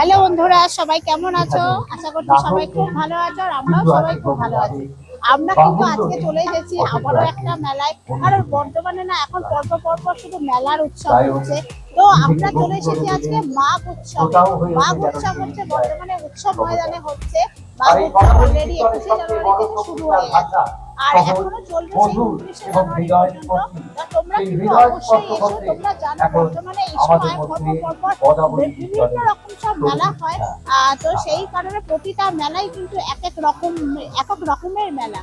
Hello বন্ধুরা সবাই কেমন আছো? আশা করছি সবাই খুব ভালো আছো আর আমরাও সবাই খুব ভালো আছি। আমরা কিন্তু আজকে চলে এসেছি আমারও একটা মেলায়। কারণ বর্তমানে না এখন পর্ব পর্ব শুধু মেলার উৎসব হচ্ছে। তো আমরা চলে এসেছি আজকে মাঘ উৎসব। মাঘ উৎসব হচ্ছে বর্তমানে উৎসব ময়দানে হচ্ছে। আর এখনও চলবে তোমরা কিন্তু অবশ্যই এসো তোমরা জানো বর্তমানে এই সময় বিভিন্ন রকম সব মেলা হয়। আহ, তো সেই কারণে প্রতিটা মেলাই কিন্তু এক এক রকম এক এক রকমের মেলা।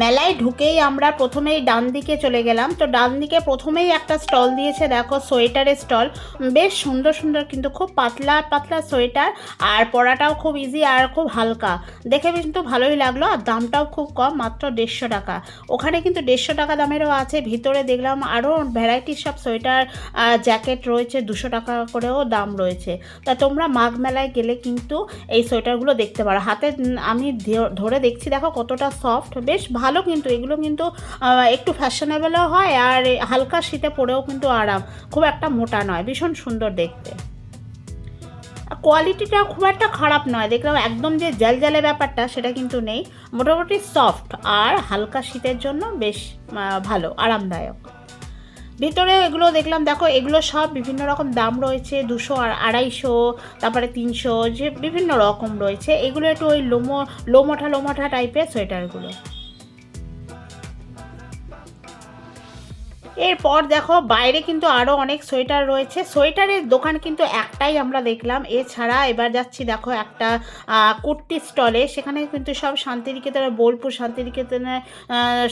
মেলায় ঢুকেই আমরা প্রথমেই ডান দিকে চলে গেলাম। তো ডান দিকে প্রথমেই একটা স্টল দিয়েছে, দেখো, সোয়েটারের স্টল। বেশ সুন্দর সুন্দর, কিন্তু খুব পাতলা পাতলা সোয়েটার। আর পরাটাও খুব ইজি আর খুব হালকা। দেখে কিন্তু ভালোই লাগল, আর দামটাও খুব কম, মাত্র দেড়শো টাকা। ওখানে কিন্তু দেড়শো টাকা দামেরও আছে। ভিতরে দেখলাম আরও ভ্যারাইটির সব সোয়েটার জ্যাকেট রয়েছে, দুশো টাকা করেও দাম রয়েছে। তা তোমরা মাঘ মেলায় গেলে কিন্তু এই সোয়েটারগুলো দেখতে পারো। হাতে আমি ধরে দেখছি, দেখো কতটা সফট বেশ ভালো কিন্তু, এগুলো কিন্তু একটু ফ্যাশনেবলও হয় আর হালকা শীতে পরেও কিন্তু আরাম। খুব একটা মোটা নয়, ভীষণ সুন্দর দেখতে। কোয়ালিটিটা খুব একটা খারাপ নয়, দেখলাম একদম যে জাল জালে ব্যাপারটা সেটা কিন্তু নেই। মোটামুটি সফট আর হালকা শীতের জন্য বেশ ভালো, আরামদায়ক। ভিতরে এগুলো দেখলাম, দেখো এগুলো সব বিভিন্ন রকম দাম রয়েছে, দুশো আর আড়াইশো, তারপরে তিনশো, যে বিভিন্ন রকম রয়েছে। এগুলো একটু ওই লোমো, লোমোঠা লোমোঠা টাইপের সোয়েটারগুলো এরপর দেখো বাইরে কিন্তু আরও অনেক সোয়েটার রয়েছে। সোয়েটারের দোকান কিন্তু একটাই আমরা দেখলাম। এছাড়া এবার যাচ্ছি দেখো একটা কুর্তি স্টলে। সেখানে কিন্তু সব শান্তিনিকেতনের, বোলপুর শান্তিনিকেতনে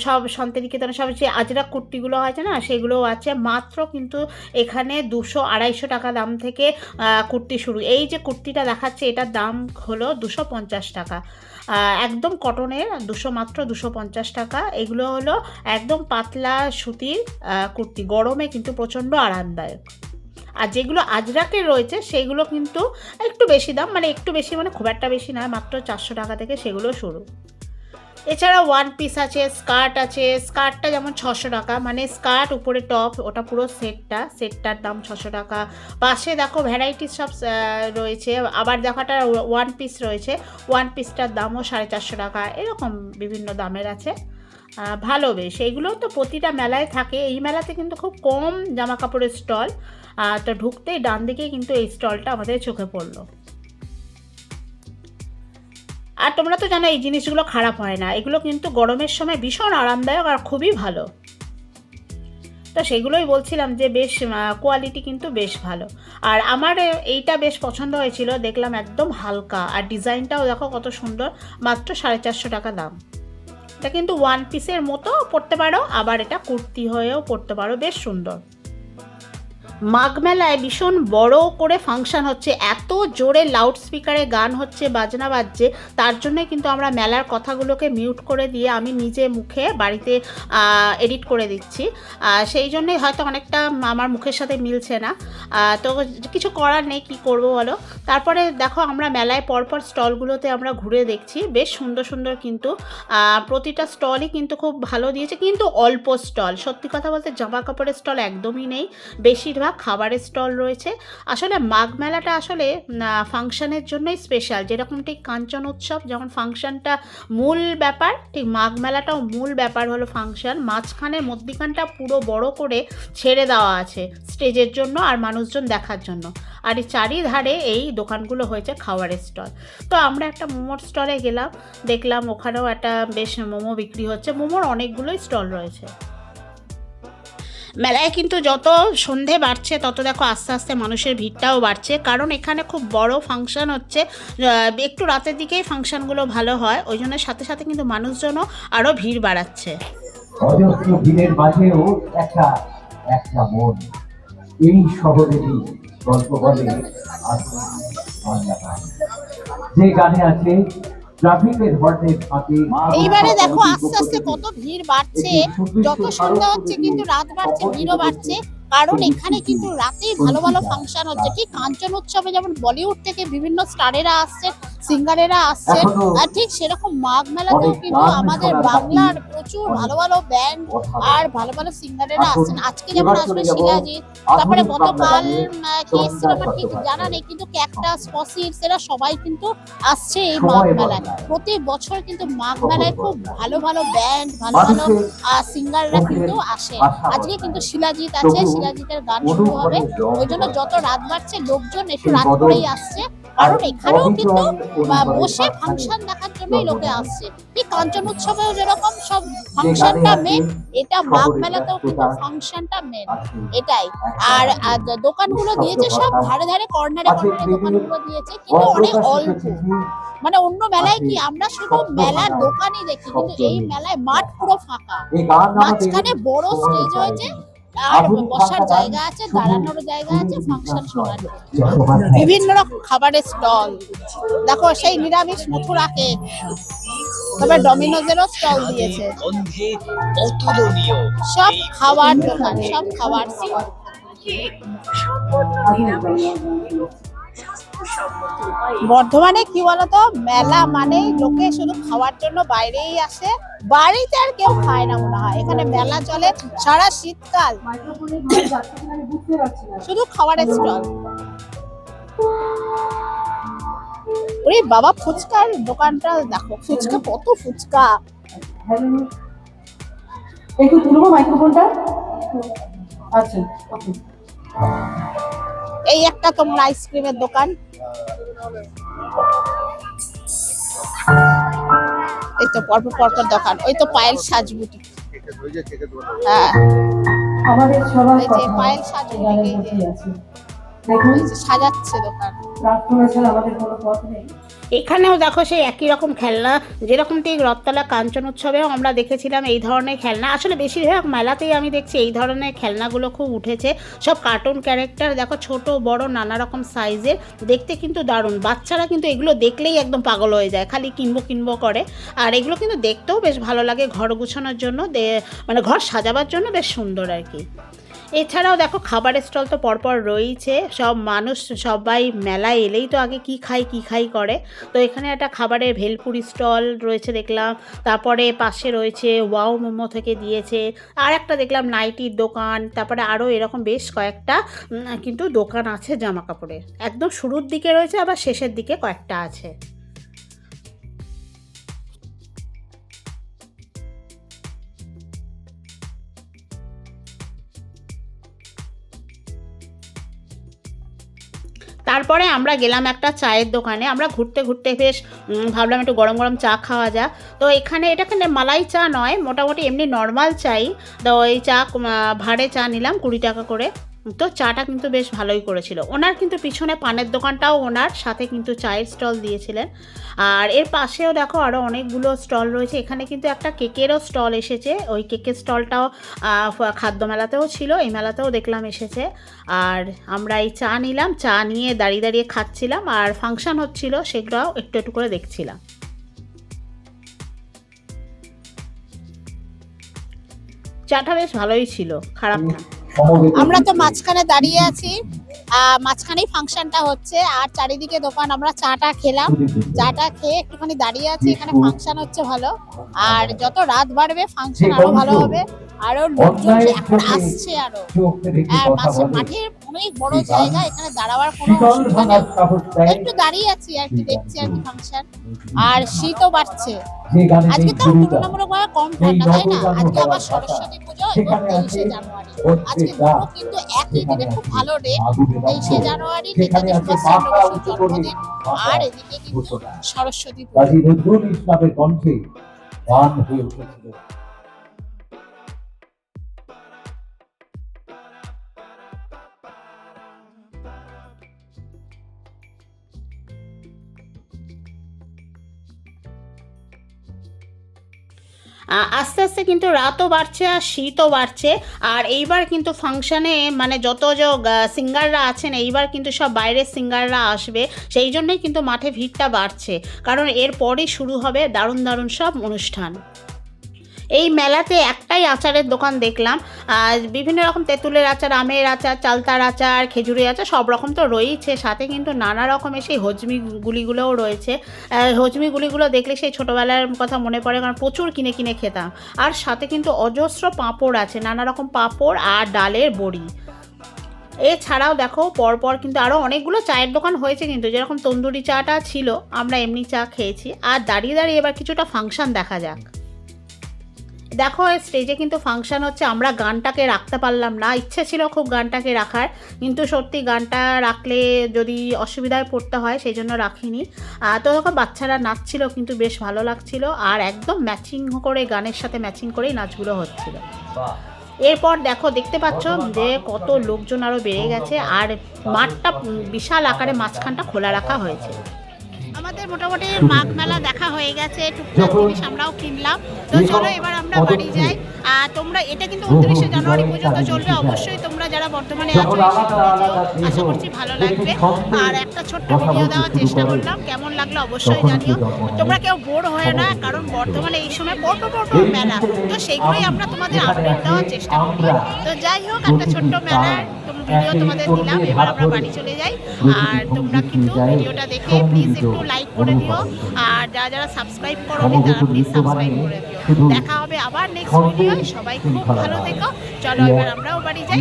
সব শান্তিনিকেতনে সব যে আজরা কুর্তিগুলো আছে না, সেগুলোও আছে। মাত্র কিন্তু এখানে দুশো আড়াইশো টাকা দাম থেকে কুর্তি শুরু। এই যে কুর্তিটা দেখাচ্ছে, এটার দাম হলো দুশো পঞ্চাশ টাকা। একদম কটনের, দুশো মাত্র দুশো পঞ্চাশ টাকা। এগুলো হলো একদম পাতলা সুতির কুর্তি। গরমে কিন্তু প্রচণ্ড আরামদায়ক। আর যেগুলো আজরাকের রয়েছে, সেগুলো কিন্তু একটু বেশি দাম মানে একটু বেশি মানে খুব একটা বেশি নয় মাত্র চারশো টাকা থেকে সেগুলো শুরু। এছাড়া ওয়ান পিস আছে স্কার্ট আছে স্কার্টটা যেমন ছশো টাকা মানে স্কার্ট উপরে টপ ওটা পুরো সেটটা সেটটার দাম ছশো টাকা। পাশে দেখো ভ্যারাইটিস সব রয়েছে, আবার দেখো একটা ওয়ান পিস রয়েছে ওয়ান পিসটার দামও সাড়ে চারশো টাকা, এরকম বিভিন্ন দামের আছে। ভালো বেশ এইগুলো তো প্রতিটা মেলায় থাকে, এই মেলাতে কিন্তু খুব কম জামা কাপড়ের স্টল তো ঢুকতেই ডান দিকেই কিন্তু এই স্টলটা আমাদের চোখে পড়ল। আর তোমরা তো জানো এই জিনিসগুলো খারাপ হয় না। এগুলো কিন্তু গরমের সময় ভীষণ আরামদায়ক আর খুবই ভালো। তো সেগুলোই বলছিলাম যে বেশ কোয়ালিটি কিন্তু বেশ ভালো। আর আমার এইটা বেশ পছন্দ হয়েছিল, দেখলাম একদম হালকা। আর ডিজাইনটাও দেখো কত সুন্দর, মাত্র সাড়ে চারশো টাকা দাম। এটা কিন্তু ওয়ান পিসের মতো পরতে পারো, আবার এটা কুর্তি হয়েও পরতে পারো, বেশ সুন্দর। মাঘ মেলায় ভীষণ বড় করে ফাংশন হচ্ছে। এত জোরে লাউড স্পিকারে গান হচ্ছে, বাজনা বাজছে, তার জন্যে কিন্তু আমরা মেলার কথাগুলোকে মিউট করে দিয়ে আমি নিজে মুখে বাড়িতে এডিট করে দিচ্ছি। সেই জন্যই হয়তো অনেকটা আমার মুখের সাথে মিলছে না। তো কিছু করার নেই, কী করব বলো? তারপরে দেখো আমরা মেলায় পরপর স্টলগুলোতে আমরা ঘুরে দেখছি। বেশ সুন্দর সুন্দর কিন্তু প্রতিটা স্টলই কিন্তু খুব ভালো দিয়েছে, কিন্তু অল্প স্টল। সত্যি কথা বলতে জামা কাপড়ের স্টল একদমই নেই। বেশিরভাগ খাবারের স্টল রয়েছে। আসলে মাঘ মেলাটা আসলে ফাংশনের জন্যই স্পেশাল যেরকম ঠিক কাঞ্চন উৎসব যেমন ফাংশনটা মূল ব্যাপার, ঠিক মাঘ মেলাটাও মূল ব্যাপার হলো ফাংশন। মাঝখানে মধ্যিখানটা পুরো বড় করে ছেড়ে দেওয়া আছে, স্টেজের জন্য আর মানুষজন দেখার জন্য। আর এই চারিধারে এই দোকানগুলো হয়েছে খাবারের স্টল। তো আমরা একটা মোমোর স্টলে গেলাম, দেখলাম ওখানেও একটা বেশ মোমো বিক্রি হচ্ছে। মোমোর অনেকগুলোই স্টল রয়েছে। মেলায় কিন্তু যত সন্ধে বাড়ছে, তত দেখো আস্তে আস্তে মানুষের ভিড়টাও বাড়ছে। কারণ এখানে খুব বড় ফাংশন হচ্ছে একটু রাতের দিকেই ফাংশনগুলো ভালো হয়। ওই জন্য সাথে সাথে কিন্তু মানুষজনও আরও ভিড় বাড়াচ্ছে। অজস্র ভিড়ের মাঝেও একটা একটা মন। এই শহরেরই গল্প বলে। যে গানে আছে ট্রাফিকের হর্নের ফাঁকে এইবারে দেখো আস্তে আস্তে কত ভিড় বাড়ছে। যত সন্ধ্যা হচ্ছে কিন্তু রাত বাড়ছে ভিড়ও বাড়ছে। কারণ এখানে কিন্তু রাতে ভালো ভালো ফাংশন হচ্ছে। ঠিক কাঞ্চন উৎসবে যেমন বলিউড থেকে বিভিন্ন স্টারেরা আসছেন সিঙ্গারেরা আসছেন। আর ঠিক সেরকম মাঘ মেলাতেও কিন্তু আমাদের বাংলার প্রচুর ভালো ভালো ব্যান্ড আর ভালো ভালো সিঙ্গারেরা আসছেন। আজকে যেমন আসবে শিলাজিৎ তারপরে গতকাল কি এসেছিল আমার ঠিক জানা নেই কিন্তু ক্যাকটাস ফসিলস এরা সবাই কিন্তু আসছে এই মাঘ মেলায়। প্রতি বছর কিন্তু মাঘ মেলায় খুব ভালো ভালো ব্যান্ড ভালো ভালো সিঙ্গাররা কিন্তু আসে। আজকে কিন্তু শিলাজিৎ আছে শিলাজিতের গান শুরু হবে। ওই জন্য যত রাত বাড়ছে লোকজন একটু রাত করেই আসছে। কারণ এখানেও কিন্তু বসে ফাংশন দেখার জন্যই লোকে আসছে। এই কাঞ্চন উৎসবেও যেরকম সব ফাংশনটা মেন এটা বাঘ মেলাতেও কিন্তু ফাংশনটা মেন এটাই। আর দোকানগুলো দিয়েছে সব ধারে ধারে কর্নারে কর্নারে দোকানগুলো দিয়েছে। কিন্তু অনেক অল্প। মানে অন্য মেলায় কি আমরা শুধু মেলার দোকানই দেখি কিন্তু এই মেলায় মাঠ পুরো ফাঁকা। মাঝখানে বড় স্টেজ হয়েছে। আর বসার জায়গা আছে দাঁড়ানোর জায়গা আছে ফাংশন শোনার বিভিন্ন রকম খাবারের স্টল দেখো সেই নিরামিষ মথুরা কেক তবে ডমিনোজেরও স্টল দিয়েছে। সব খাবার দোকান সব খাবার স্টল বর্ধমানে কি বলতো মেলা মানেই লোকে শুধু খাওয়ার জন্য বাইরেই আসে বাড়িতে আর কেউ খায় না মনে হয়। এখানে মেলা চলে সারা শীতকাল। শুধু খাবারের স্টল। ওরে বাবা ফুচকার দোকানটা দেখো ফুচকা কত ফুচকা। একটু তুলবো মাইক্রোফোনটা? আচ্ছা ওকে। এই একটা তোমার আইসক্রিমের দোকান। এই তো পরপর পরপর দোকান। ওই তো পায়েল সাজবুটি হ্যাঁ। আমাদের সবার পায়েল সাজবুটি সাজাচ্ছে দোকান। প্রার্থনা ছাড়া আমাদের কোনো পথ নেই। এখানেও দেখো সেই একই রকম খেলনা, যেরকম ঠিক রথতলা কাঞ্চন উৎসবেও আমরা দেখেছিলাম এই ধরনের খেলনা। আসলে বেশিরভাগ মেলাতেই আমি দেখছি এই ধরনের খেলনাগুলো খুব উঠেছে। সব কার্টুন ক্যারেক্টার দেখো ছোট, বড়, নানা রকম সাইজের দেখতে কিন্তু দারুণ। বাচ্চারা কিন্তু এগুলো দেখলেই একদম পাগল হয়ে যায়, খালি কিনবো কিনবো করে। আর এগুলো কিন্তু দেখতেও বেশ ভালো লাগে ঘর গুছানোর জন্য মানে ঘর সাজাবার জন্য বেশ সুন্দর আর কি। এছাড়াও দেখো, খাবারের স্টল তো পরপর রয়েছে সব মানুষ, সবাই মেলায় এলেই তো আগে কি খাই কি খাই করে। তো এখানে একটা খাবারের ভেলপুরি স্টল রয়েছে দেখলাম। তারপরে পাশে রয়েছে ওয়াও মোমো থেকে দিয়েছে। আর একটা দেখলাম নাইটির দোকান। তারপরে আরও এরকম বেশ কয়েকটা কিন্তু দোকান আছে জামা কাপড়ের একদম শুরুর দিকে রয়েছে, আবার শেষের দিকে কয়েকটা আছে। তারপরে আমরা গেলাম একটা চায়ের দোকানে। আমরা ঘুরতে ঘুরতে বেশ ভাবলাম একটু গরম গরম চা খাওয়া যা তো এখানে এটা কিন্তু মালাই চা নয়, মোটামুটি এমনি নর্মাল চাই। তো ওই চা ভাড়ে চা নিলাম কুড়ি টাকা করে। তো চাটা কিন্তু বেশ ভালোই করেছিল। ওনার কিন্তু পিছনে পানের দোকানটাও ওনার, সাথে কিন্তু চায়ের স্টল দিয়েছিলেন। আর এর পাশেও দেখো আরও অনেকগুলো স্টল রয়েছে। এখানে কিন্তু একটা কেকেরও স্টল এসেছে। ওই কেকের স্টলটাও খাদ্য মেলাতেও ছিল, এই মেলাতেও দেখলাম এসেছে। আর আমরা এই চা নিলাম, চা নিয়ে দাঁড়িয়ে দাঁড়িয়ে খাচ্ছিলাম। আর ফাংশন হচ্ছিল, সেগুলোও একটু একটু করে দেখছিলাম। চাটা বেশ ভালোই ছিল, খারাপ না। আমরা তো মাঝখানে দাঁড়িয়ে আছি মাঝখানেই ফাংশনটা হচ্ছে আর চারিদিকে দোকান আমরা চাটা খেলাম। চাটা খেয়ে একটুখানি দাঁড়িয়ে আছি এখানে ফাংশন হচ্ছে ভালো আর যত রাত বাড়বে ফাংশন আরও ভালো হবে আরও লোকজন এখন আসছে আরও। মাঝে- মাঠের অনেক বড় জায়গা এখানে দাঁড়াবার কোনো অসুবিধা নেই। একটু দাঁড়িয়ে আছি আর কি দেখছি আর কি ফাংশন। আর শীতও বাড়ছে। আজকে তো তুলনামূলকভাবে কম ঠান্ডা তাই না? আজকে আবার সরস্বতী পুজো এবং তেইশে জানুয়ারি। আজকে কিন্তু একই দিনে খুব ভালো ডে তেইশে জানুয়ারি সেখানে নেতাজি সুভাষচন্দ্র বসুর জন্মদিন। আর এদিকে কিন্তু সরস্বতী পুজো। গান হয়ে উঠেছিল। আস্তে আস্তে কিন্তু রাতও বাড়ছে আর শীতও বাড়ছে। আর এইবার কিন্তু ফাংশানে মানে যত সিঙ্গাররা আছেন, এইবার কিন্তু সব বাইরের সিঙ্গাররা আসবে। সেই জন্যই কিন্তু মাঠে ভিড়টা বাড়ছে। কারণ এরপরই শুরু হবে দারুণ দারুণ সব অনুষ্ঠান। এই মেলাতে একটাই আচারের দোকান দেখলাম। আর বিভিন্ন রকম তেঁতুলের আচার, আমের আচার, চালতার আচার, খেজুরের আচার, সব রকম তো রয়েছে সাথে কিন্তু নানা রকমের সেই হজমি গুলিগুলোও রয়েছে। হজমি গুলিগুলো দেখলে সেই ছোটোবেলার কথা মনে পড়ে, কারণ প্রচুর কিনে কিনে খেতাম। আর সাথে কিন্তু অজস্র পাঁপড় আছে, নানা রকম পাঁপড় আর ডালের বড়ি। এছাড়াও দেখো, পরপর কিন্তু আরও অনেকগুলো চায়ের দোকান হয়েছে কিন্তু, যেরকম তন্দুরি চাটা ছিল, আমরা এমনি চা খেয়েছি। আর দাঁড়িয়ে দাঁড়িয়ে এবার কিছুটা ফাংশন দেখা যাক। দেখো স্টেজে কিন্তু ফাংশন হচ্ছে আমরা গানটাকে রাখতে পারলাম না। ইচ্ছে ছিল খুব গানটাকে রাখার কিন্তু সত্যি গানটা রাখলে যদি অসুবিধায় পড়তে হয় সেই জন্য রাখিনি। তো দেখো বাচ্চারা নাচছিল কিন্তু বেশ ভালো লাগছিল আর একদম ম্যাচিং করে গানের সাথে ম্যাচিং করেই নাচগুলো হচ্ছিল। এরপর দেখো দেখতে পাচ্ছ যে কত লোকজন আরও বেড়ে গেছে আর মাঠটা বিশাল আকারে মাঝখানটা খোলা রাখা হয়েছে। আমাদের মোটামুটি মাঘ মেলা দেখা হয়ে গেছে টুকটাক জিনিস আমরাও কিনলাম। তো চলো এবার আমরা বাড়ি যাই। আর তোমরা এটা কিন্তু উনত্রিশে জানুয়ারি পর্যন্ত চলবে। অবশ্যই তোমরা যারা বর্তমানে আছো। আশা করছি ভালো লাগবে। আর একটা ছোট্ট ভিডিও দেওয়ার চেষ্টা করলাম কেমন লাগল অবশ্যই জানিও। তোমরা কেউ বোর হয় না কারণ বর্তমানে এই সময় বড় বড় মেলা। তো সেইগুলোই আমরা তোমাদের আপডেট দেওয়ার চেষ্টা করি। তো যাই হোক একটা ছোট্ট মেলার ভিডিও তোমাদের দিলাম এবার আমরা বাড়ি চলে যাই। আর তোমরা কিন্তু ভিডিওটা দেখে প্লিজ একটু লাইক করে দিও। আর যারা যারা সাবস্ক্রাইব করো তারা প্লিজ সাবস্ক্রাইব করে দিও। দেখা হবে আবার নেক্সট ভিডিও সবাই খুব ভালো থেকো। চলো এবার আমরাও বাড়ি যাই।